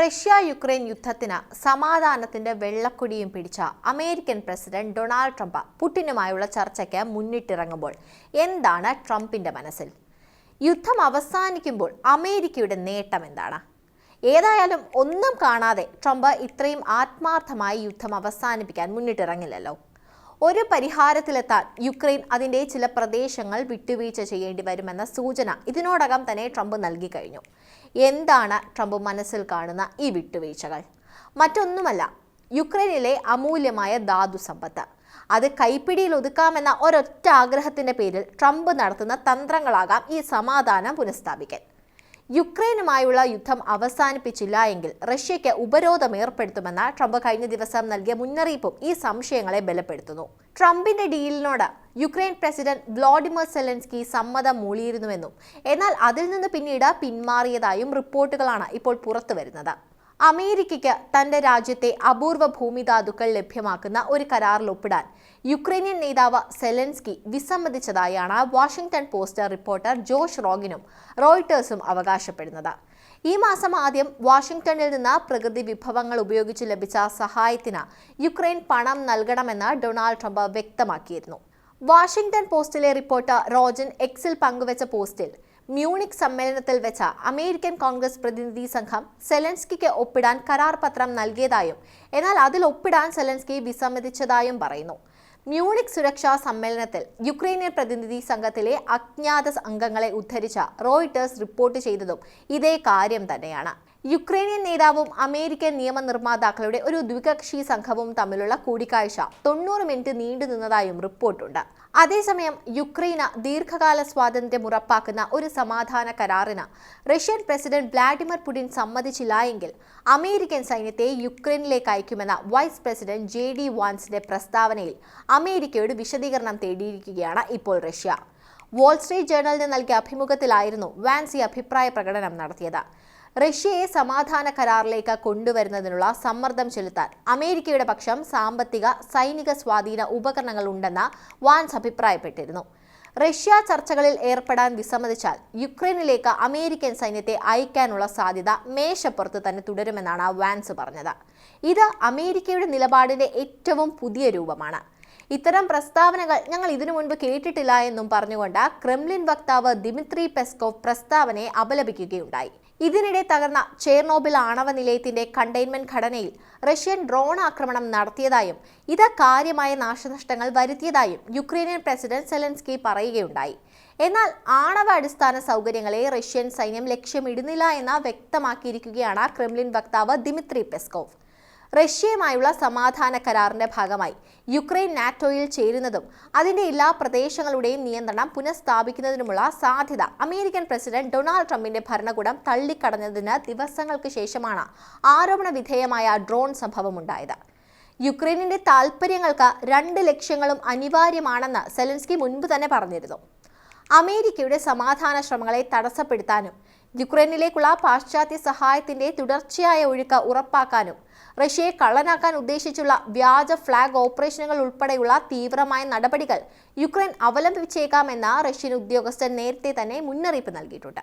Russia Ukraine യുദ്ധത്തിന് സമാധാനത്തിന്റെ വെള്ളക്കൊടിയും പിടിച്ച അമേരിക്കൻ പ്രസിഡന്റ് ഡൊണാൾഡ് ട്രംപ് പുടിനുമായുള്ള ചർച്ചയ്ക്ക് മുന്നിട്ടിറങ്ങുമ്പോൾ എന്താണ് ട്രംപിന്റെ മനസ്സിൽ? യുദ്ധം അവസാനിക്കുമ്പോൾ അമേരിക്കയുടെ നേട്ടം എന്താണ്? ഏതായാലും ഒന്നും കാണാതെ ട്രംപ് ഇത്രയും ആത്മാർത്ഥമായി യുദ്ധം അവസാനിപ്പിക്കാൻ മുന്നിട്ടിറങ്ങില്ലല്ലോ. ഒരു പരിഹാരത്തിലെത്താൻ യുക്രൈൻ അതിന്റെ ചില പ്രദേശങ്ങൾ വിട്ടുവീഴ്ച ചെയ്യേണ്ടി വരുമെന്ന സൂചന ഇതിനോടകം തന്നെ ട്രംപ് നൽകി കഴിഞ്ഞു. എന്താണ് ട്രംപ് മനസ്സിൽ കാണുന്ന ഈ വിട്ടുവീഴ്ചകൾ? മറ്റൊന്നുമല്ല യുക്രൈനിലെ അമൂല്യമായ ധാതു സമ്പത്ത്. അത് കൈപ്പിടിയിൽ ഒതുക്കാമെന്ന ഒരൊറ്റ ആഗ്രഹത്തിന്റെ പേരിൽ ട്രംപ് നടത്തുന്ന തന്ത്രങ്ങളാകാം ഈ സമാധാനം പുനഃസ്ഥാപിക്കൽ യുക്രൈനുമായുള്ള യുദ്ധം അവസാനിപ്പിച്ചില്ല എങ്കിൽ റഷ്യയ്ക്ക് ഉപരോധം ഏർപ്പെടുത്തുമെന്ന ട്രംപ് കഴിഞ്ഞ ദിവസം നൽകിയ മുന്നറിയിപ്പും ഈ സംശയങ്ങളെ ബലപ്പെടുത്തുന്നു. ട്രംപിന്റെ ഡീലിനോട് യുക്രൈൻ പ്രസിഡന്റ് വ്ളാഡിമിർ സെലൻസ്കി സമ്മതം മൂളിയിരുന്നുവെന്നും എന്നാൽ അതിൽ നിന്ന് പിന്നീട് പിന്മാറിയതായും റിപ്പോർട്ടുകളാണ് ഇപ്പോൾ പുറത്തുവരുന്നത്. അമേരിക്കയ്ക്ക് തന്റെ രാജ്യത്തെ അപൂർവ ഭൂമിധാതുക്കൾ ലഭ്യമാക്കുന്ന ഒരു കരാറിൽ ഒപ്പിടാൻ യുക്രൈനിയൻ നേതാവ് സെലൻസ്കി വിസമ്മതിച്ചതായാണ് വാഷിംഗ്ടൺ പോസ്റ്റ് റിപ്പോർട്ടർ ജോഷ് റോഗിനും റോയിട്ടേഴ്സും അവകാശപ്പെടുന്നത്. ഈ മാസം ആദ്യം വാഷിംഗ്ടണിൽ നിന്ന് പ്രകൃതി വിഭവങ്ങൾ ഉപയോഗിച്ച് ലഭിച്ച സഹായത്തിന് യുക്രൈൻ പണം നൽകണമെന്ന് ഡൊണാൾഡ് ട്രംപ് വ്യക്തമാക്കിയിരുന്നു. വാഷിംഗ്ടൺ പോസ്റ്റിലെ റിപ്പോർട്ടർ റോജൻ എക്സിൽ പങ്കുവച്ച പോസ്റ്റിൽ മ്യൂണിക് സമ്മേളനത്തിൽ വെച്ച അമേരിക്കൻ കോൺഗ്രസ് പ്രതിനിധി സംഘം സെലൻസ്കിക്ക് ഒപ്പിടാൻ കരാർ പത്രം നൽകിയതായും എന്നാൽ അതിൽ ഒപ്പിടാൻ സെലൻസ്കി വിസമ്മതിച്ചതായും പറയുന്നു. മ്യൂണിക് സുരക്ഷാ സമ്മേളനത്തിൽ യുക്രൈനിയൻ പ്രതിനിധി സംഘത്തിലെ അജ്ഞാത അംഗങ്ങളെ ഉദ്ധരിച്ച റോയിട്ടേഴ്സ് റിപ്പോർട്ട് ചെയ്തതും ഇതേ കാര്യം തന്നെയാണ്. യുക്രൈനിയൻ നേതാവും അമേരിക്കൻ നിയമനിർമ്മാതാക്കളുടെ ഒരു ദ്വികക്ഷി സംഘവും തമ്മിലുള്ള കൂടിക്കാഴ്ച തൊണ്ണൂറ് മിനിറ്റ് നീണ്ടു നിന്നതായും റിപ്പോർട്ടുണ്ട്. അതേസമയം യുക്രൈന് ദീർഘകാല സ്വാതന്ത്ര്യം ഉറപ്പാക്കുന്ന ഒരു സമാധാന കരാറിന് റഷ്യൻ പ്രസിഡന്റ് വ്ളാഡിമിർ പുടിൻ സമ്മതിച്ചില്ല എങ്കിൽ അമേരിക്കൻ സൈന്യത്തെ യുക്രൈനിലേക്ക് അയക്കുമെന്ന വൈസ് പ്രസിഡന്റ് ജെ ഡി വാൻസിന്റെ പ്രസ്താവനയിൽ അമേരിക്കയോട് വിശദീകരണം തേടിയിരിക്കുകയാണ് ഇപ്പോൾ റഷ്യ. വാൾസ്ട്രീറ്റ് ജേർണലിന് നൽകിയ അഭിമുഖത്തിലായിരുന്നു വാൻസി അഭിപ്രായ പ്രകടനം നടത്തിയത്. റഷ്യയെ സമാധാന കരാറിലേക്ക് കൊണ്ടുവരുന്നതിനുള്ള സമ്മർദ്ദം ചെലുത്താൻ അമേരിക്കയുടെ പക്ഷം സാമ്പത്തിക സൈനിക സ്വാധീന ഉപകരണങ്ങൾ ഉണ്ടെന്ന വാൻസ് അഭിപ്രായപ്പെട്ടിരുന്നു. റഷ്യ ചർച്ചകളിൽ ഏർപ്പെടാൻ വിസമ്മതിച്ചാൽ യുക്രൈനിലേക്ക് അമേരിക്കൻ സൈന്യത്തെ അയക്കാനുള്ള സാധ്യത മേശപ്പുറത്ത് തന്നെ തുടരുമെന്നാണ് വാൻസ് പറഞ്ഞത്. ഇത് അമേരിക്കയുടെ നിലപാടിന്റെ ഏറ്റവും പുതിയ രൂപമാണ്. ഇത്തരം പ്രസ്താവനകൾ ഞങ്ങൾ ഇതിനു മുൻപ് കേട്ടിട്ടില്ല എന്നും പറഞ്ഞുകൊണ്ട് ക്രെംലിൻ വക്താവ് ദിമിത്രി പെസ്കോവ് പ്രസ്താവനയെ അപലപിക്കുകയുണ്ടായി. ഇതിനിടെ തകർന്ന ചേർണോബിൽ ആണവ നിലയത്തിന്റെ കണ്ടെയ്ൻമെന്റ് ഘടനയിൽ റഷ്യൻ ഡ്രോൺ ആക്രമണം നടത്തിയതായും ഇത് കാര്യമായ നാശനഷ്ടങ്ങൾ വരുത്തിയതായും യുക്രൈനിയൻ പ്രസിഡന്റ് സെലൻസ്കി പറയുകയുണ്ടായി. എന്നാൽ ആണവ അടിസ്ഥാന സൗകര്യങ്ങളെ റഷ്യൻ സൈന്യം ലക്ഷ്യമിടുന്നില്ല എന്ന് വ്യക്തമാക്കിയിരിക്കുകയാണ് ക്രെംലിൻ വക്താവ് ദിമിത്രി പെസ്കോവ്. റഷ്യയുമായുള്ള സമാധാന കരാറിന്റെ ഭാഗമായി യുക്രൈൻ നാറ്റോയിൽ ചേരുന്നതും അതിന്റെ എല്ലാ പ്രദേശങ്ങളുടെയും നിയന്ത്രണം പുനഃസ്ഥാപിക്കുന്നതിനുമുള്ള സാധ്യത അമേരിക്കൻ പ്രസിഡന്റ് ഡൊണാൾഡ് ട്രംപിന്റെ ഭരണകൂടം തള്ളിക്കടഞ്ഞതിന് ദിവസങ്ങൾക്ക് ശേഷമാണ് ആരോപണ വിധേയമായ ഡ്രോൺ സംഭവമുണ്ടായത്. യുക്രൈനിന്റെ താൽപ്പര്യങ്ങൾക്ക് രണ്ട് ലക്ഷ്യങ്ങളും അനിവാര്യമാണെന്ന് സെലൻസ്കി മുൻപ് തന്നെ പറഞ്ഞിരുന്നു. അമേരിക്കയുടെ സമാധാന ശ്രമങ്ങളെ തടസ്സപ്പെടുത്താനും യുക്രൈനിലേക്കുള്ള പാശ്ചാത്യ സഹായത്തിന്റെ തുടർച്ചയായ ഒഴുക്ക് ഉറപ്പാക്കാനും റഷ്യയെ കള്ളനാക്കാൻ ഉദ്ദേശിച്ചുള്ള വ്യാജ ഫ്ളാഗ് ഓപ്പറേഷനുകൾ ഉൾപ്പെടെയുള്ള തീവ്രമായ നടപടികൾ യുക്രൈൻ അവലംബിച്ചേക്കാമെന്ന റഷ്യൻ ഉദ്യോഗസ്ഥൻ നേരത്തെ തന്നെ മുന്നറിയിപ്പ് നൽകിയിട്ടുണ്ട്.